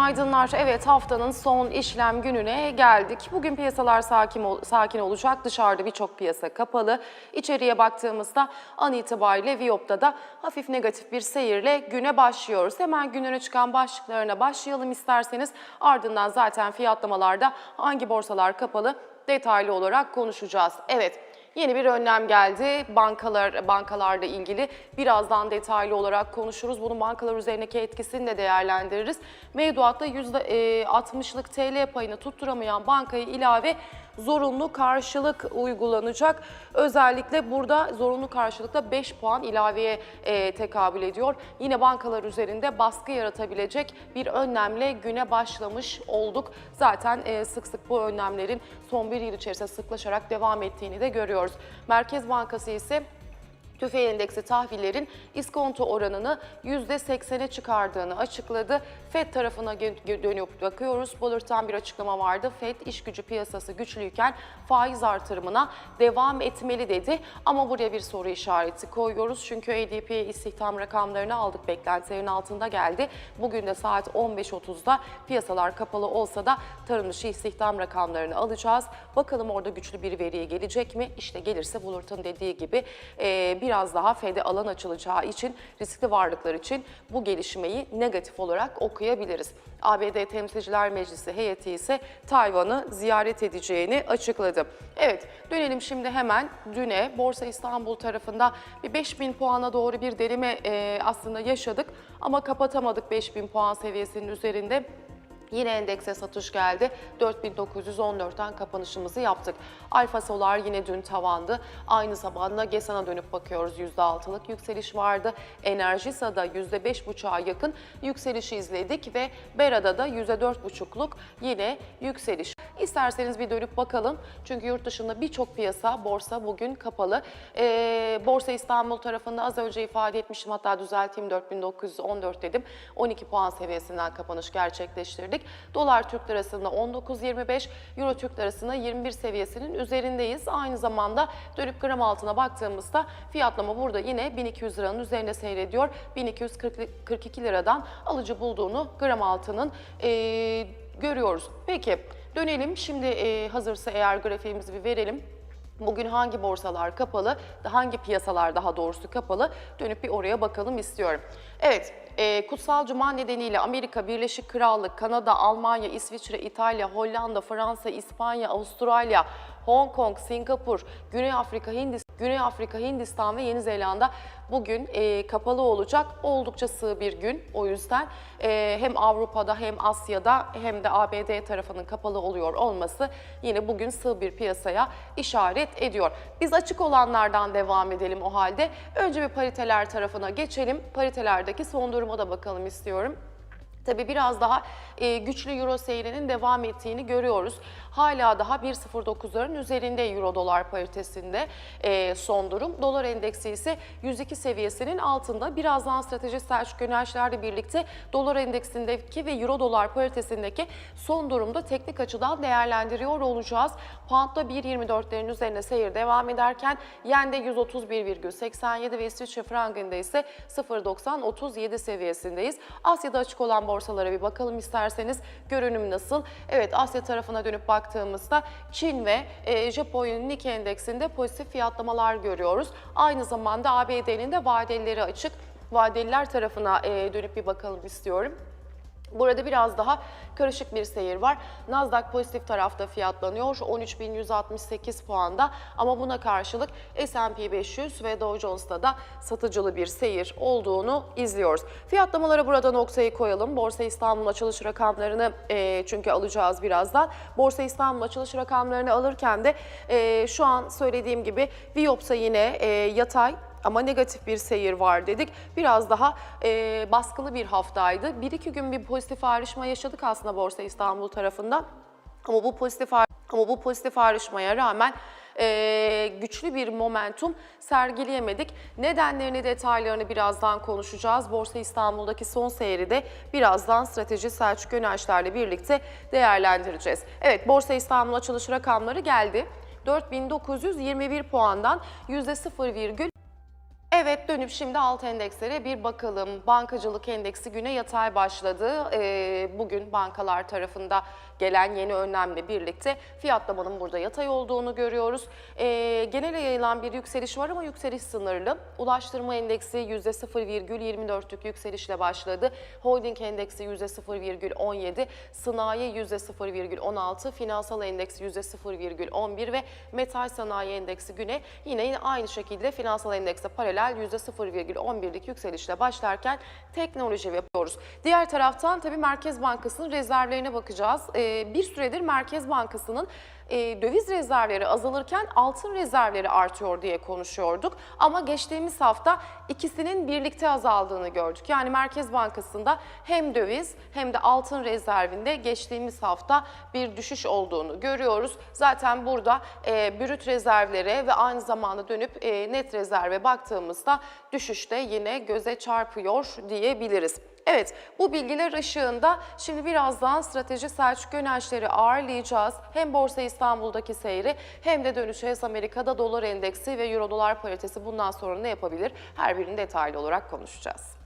günaydınlar. Evet haftanın son işlem gününe geldik. Bugün piyasalar sakin, sakin olacak. Dışarıda birçok piyasa kapalı. İçeriye baktığımızda an itibariyle Viyop'ta da hafif negatif bir seyirle güne başlıyoruz. Hemen gün öne çıkan başlıklarına başlayalım isterseniz. Ardından zaten fiyatlamalarda hangi borsalar kapalı detaylı olarak konuşacağız. Evet. Yeni bir önlem geldi. Bankalar bankalarla ilgili birazdan detaylı olarak konuşuruz. Bunun bankalar üzerindeki etkisini de değerlendiririz. Mevduatta %60'lık TL payını tutturamayan bankaya ilave zorunlu karşılık uygulanacak. Özellikle burada zorunlu karşılıkta 5 puan ilaveye e, tekabül ediyor. Yine bankalar üzerinde baskı yaratabilecek bir önlemle güne başlamış olduk. Zaten e, sık sık bu önlemlerin son bir yıl içerisinde sıklaşarak devam ettiğini de görüyoruz. Merkez Bankası ise TÜFE endeksi tahvillerin iskonto oranını %80'e çıkardığını açıkladı. FED tarafına dönüp bakıyoruz. Bulletin bir açıklama vardı. FED iş gücü piyasası güçlüyken faiz artırımına devam etmeli dedi. Ama buraya bir soru işareti koyuyoruz. Çünkü ADP istihdam rakamlarını aldık. Beklentilerin altında geldi. Bugün de saat 15.30'da piyasalar kapalı olsa da tarım dışı istihdam rakamlarını alacağız. Bakalım orada güçlü bir veriye gelecek mi? İşte gelirse Bulletin dediği gibi e, biraz daha FED'e alan açılacağı için riskli varlıklar için bu gelişmeyi negatif olarak okuyabiliriz. ABD Temsilciler Meclisi heyeti ise Tayvan'ı ziyaret edeceğini açıkladı. Evet dönelim şimdi hemen düne Borsa İstanbul tarafında bir 5000 puana doğru bir delime e, aslında yaşadık ama kapatamadık 5000 puan seviyesinin üzerinde. Yine endekse satış geldi. 4914'ten kapanışımızı yaptık. Alfa Solar yine dün tavandı. Aynı zamanda GESAN'a dönüp bakıyoruz. %6'lık yükseliş vardı. Enerjisa'da %5,5'a yakın yükselişi izledik ve Bera'da da %4,5'luk yine yükseliş. İsterseniz bir dönüp bakalım. Çünkü yurt dışında birçok piyasa, borsa bugün kapalı. Ee, borsa İstanbul tarafında az önce ifade etmiştim. Hatta düzelteyim 4914 dedim. 12 puan seviyesinden kapanış gerçekleştirdik. Dolar Türk lirasında 19.25, Euro Türk lirasında 21 seviyesinin üzerindeyiz. Aynı zamanda dönüp gram altına baktığımızda fiyatlama burada yine 1200 liranın üzerinde seyrediyor. 1242 liradan alıcı bulduğunu gram altının ee, görüyoruz. Peki dönelim şimdi ee, hazırsa eğer grafiğimizi bir verelim. Bugün hangi borsalar kapalı, hangi piyasalar daha doğrusu kapalı dönüp bir oraya bakalım istiyorum. Evet, e, Kutsal Cuma nedeniyle Amerika, Birleşik Krallık, Kanada, Almanya, İsviçre, İtalya, Hollanda, Fransa, İspanya, Avustralya, Hong Kong, Singapur, Güney Afrika, Hindistan, Güney Afrika, Hindistan ve Yeni Zelanda bugün e, kapalı olacak. Oldukça sığ bir gün. O yüzden e, hem Avrupa'da hem Asya'da hem de ABD tarafının kapalı oluyor olması yine bugün sığ bir piyasaya işaret ediyor. Biz açık olanlardan devam edelim o halde. Önce bir pariteler tarafına geçelim. Paritelerdeki son duruma da bakalım istiyorum. Tabii biraz daha e, güçlü euro seyrinin devam ettiğini görüyoruz. Hala daha 1.09'ların üzerinde euro dolar paritesinde e, son durum. Dolar endeksi ise 102 seviyesinin altında. Birazdan strateji Selçuk Yönelçler'le birlikte dolar endeksindeki ve euro dolar paritesindeki son durumda teknik açıdan değerlendiriyor olacağız. Pound'da 1.24'lerin üzerine seyir devam ederken Yen'de 131,87 ve İsviçre frangında ise 0.90-37 seviyesindeyiz. Asya'da açık olan borsalara bir bakalım isterseniz görünüm nasıl? Evet Asya tarafına dönüp baktığımızda Çin ve e, Japonya'nın Nikkei endeksinde pozitif fiyatlamalar görüyoruz. Aynı zamanda ABD'nin de vadelileri açık. Vadeliler tarafına e, dönüp bir bakalım istiyorum. Burada biraz daha karışık bir seyir var. Nasdaq pozitif tarafta fiyatlanıyor 13.168 puanda ama buna karşılık S&P 500 ve Dow Jones'ta da satıcılı bir seyir olduğunu izliyoruz. Fiyatlamalara burada noktayı koyalım. Borsa İstanbul açılış rakamlarını e, çünkü alacağız birazdan. Borsa İstanbul açılış rakamlarını alırken de e, şu an söylediğim gibi Viyopsa yine e, yatay ama negatif bir seyir var dedik. Biraz daha e, baskılı bir haftaydı. Bir iki gün bir pozitif ayrışma yaşadık aslında Borsa İstanbul tarafından. Ama bu pozitif ama bu pozitif ayrışmaya rağmen e, güçlü bir momentum sergileyemedik. Nedenlerini, detaylarını birazdan konuşacağız. Borsa İstanbul'daki son seyri de birazdan strateji Selçuk Yönelçler'le birlikte değerlendireceğiz. Evet, Borsa İstanbul açılış rakamları geldi. 4921 puandan %0,1 Evet dönüp şimdi alt endekslere bir bakalım. Bankacılık endeksi güne yatay başladı. Ee, bugün bankalar tarafında gelen yeni önlemle birlikte fiyatlamanın burada yatay olduğunu görüyoruz. Ee, genele yayılan bir yükseliş var ama yükseliş sınırlı. Ulaştırma endeksi %0,24'lük yükselişle başladı. Holding endeksi %0,17, sanayi %0,16, finansal endeks %0,11 ve metal sanayi endeksi güne yine, yine aynı şekilde finansal endekse paralel %0,11'lik yükselişle başlarken teknoloji yapıyoruz. Diğer taraftan tabii Merkez Bankası'nın rezervlerine bakacağız. Ee, bir süredir Merkez Bankası'nın e, döviz rezervleri azalırken altın rezervleri artıyor diye konuşuyorduk. Ama geçtiğimiz hafta ikisinin birlikte azaldığını gördük. Yani Merkez Bankası'nda hem döviz hem de altın rezervinde geçtiğimiz hafta bir düşüş olduğunu görüyoruz. Zaten burada e, brüt rezervlere ve aynı zamanda dönüp e, net rezerve baktığımızda düşüşte yine göze çarpıyor diyebiliriz. Evet, bu bilgiler ışığında şimdi birazdan strateji Selçuk Gönençleri ağırlayacağız. Hem Borsa İstanbul'daki seyri hem de dönüşü Amerika'da dolar endeksi ve euro dolar paritesi bundan sonra ne yapabilir? Her birini detaylı olarak konuşacağız.